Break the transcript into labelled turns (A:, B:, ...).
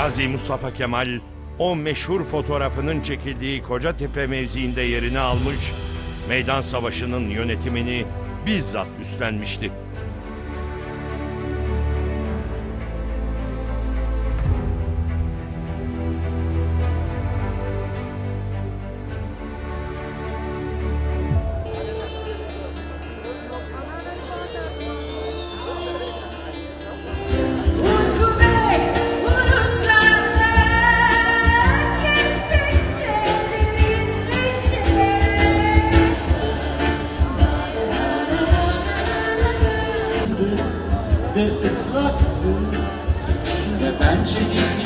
A: Gazi Mustafa Kemal o meşhur fotoğrafının çekildiği Kocatepe mevziinde yerini almış, meydan savaşının yönetimini bizzat üstlenmişti. ve ıslaktı Ve ben çekildim